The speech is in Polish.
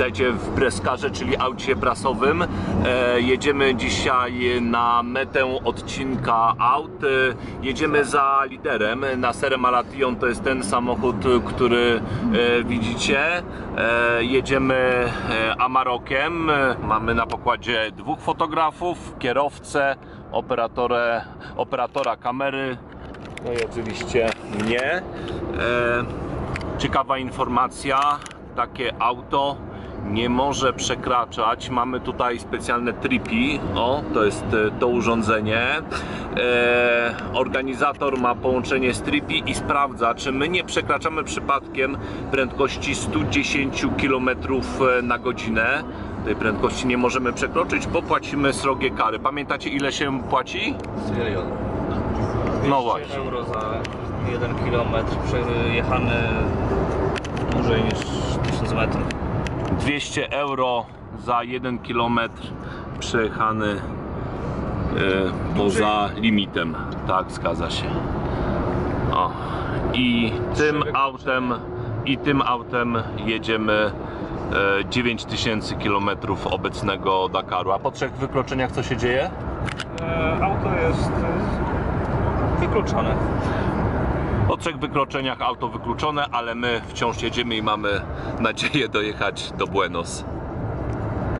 Witajcie w Breskarze, czyli aucie prasowym. E, jedziemy dzisiaj na metę odcinka aut. E, jedziemy za liderem. Nasser Malation to jest ten samochód, który e, widzicie. E, jedziemy e, Amarokiem. Mamy na pokładzie dwóch fotografów, kierowcę, operatorę, operatora kamery, no i oczywiście mnie. E, ciekawa informacja, takie auto nie może przekraczać. Mamy tutaj specjalne tripi. O, to jest e, to urządzenie. E, organizator ma połączenie z tripi i sprawdza, czy my nie przekraczamy przypadkiem prędkości 110 km na godzinę. Tej prędkości nie możemy przekroczyć, bo płacimy srogie kary. Pamiętacie ile się płaci? Serial. No 200 właśnie. euro za 1 km przejechany dłużej niż 1000 metrów. 200 euro za 1 km przejechany e, poza limitem. Tak, zgadza się. O. I tym autem i tym autem jedziemy e, 9000 km obecnego Dakaru. A po trzech wykroczeniach co się dzieje? E, auto jest e, wykluczone. Po trzech wykroczeniach auto wykluczone, ale my wciąż jedziemy i mamy nadzieję dojechać do Buenos.